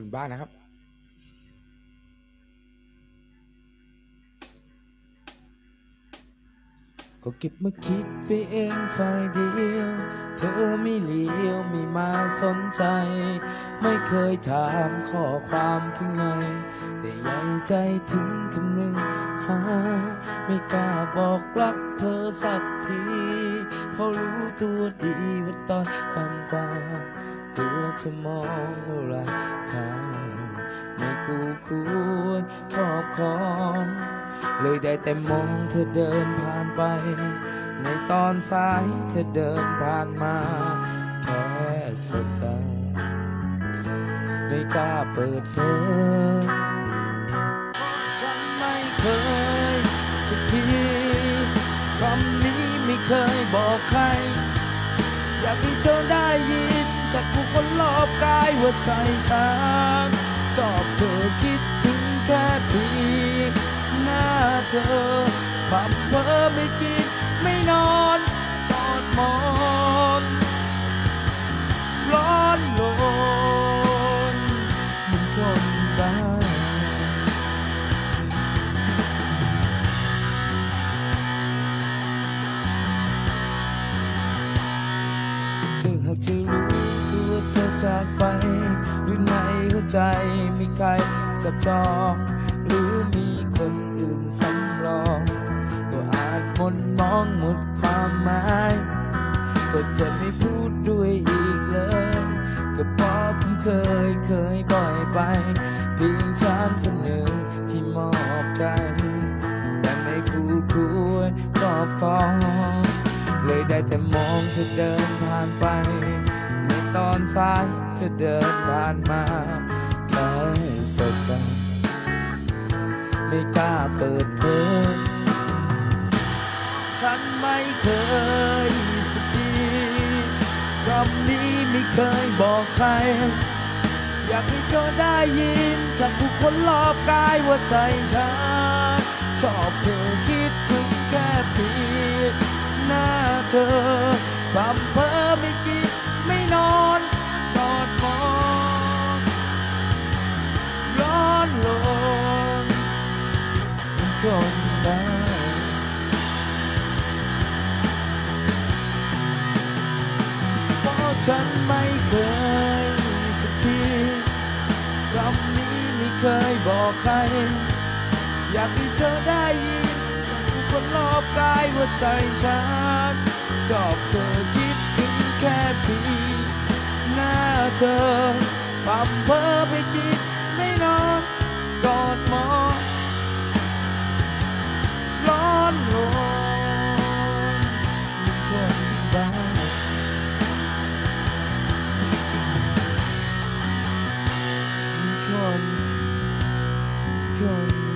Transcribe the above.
คนบ้านนะครับ ก็เก็บมาคิดไปเองฝ่ายเดียว เธอไม่เลี้ยวไม่มาสนใจ ไม่เคยถามข้อความข้างใน แต่ใหญ่ใจถึงคำหนึ่งหา ไม่กล้าบอกรักเธอสักที เพราะรู้ตัวดีว่าตอนต่ำกว่า ตัวเธอมองว่าไรค่าไม่คู่ควรครอบครอง เลยได้แต่มองเธอเดินผ่านไป ในตอนสายเธอเดินผ่านมา แค่สบตาไม่กล้าเปิดเผยฉันไม่เคยสักทีคำนี้ไม่เคยบอกใคร อยากให้เธอได้ยิน จากผู้คนรอบกายว่าใจฉันชอบเธอคิดถึงแค่เพียงหน้าเธอภาพเพอไม่กี่ จากไป หรือในหัวใจมีใครจับจอง หรือมีคนอื่นสำรอง ก็อาจหมนมองหมดความหมาย ก็จะไม่พูดด้วยอีกเลย ก็เพราะผมเคยเคยบ่อยไปเพียงฉันคนหนึ่งที่มอบใจ แต่ไม่คู่ควรครอบครองเลยได้แต่มองเธอเดินผ่านไป ตอนสายเธอเดินผ่านมาแค่สบตาไม่กล้าเปิดเผยฉันไม่เคยสักทีคำนี้ไม่เคยบอกใคร อยากให้เธอได้ยิน จากผู้คนรอบกายว่าใจฉัน ชอบเธอคิดถึงแค่เพียงหน้าเธอความ ฉันไม่เคยสักทีคำนี้ไม่เคยบอกใคร อยากให้เธอได้ยิน คนรอบกายว่าใจฉัน ชอบเธอคิดถึงแค่ปีหน้าเธอปั๊มเพ้อไปกิน gun.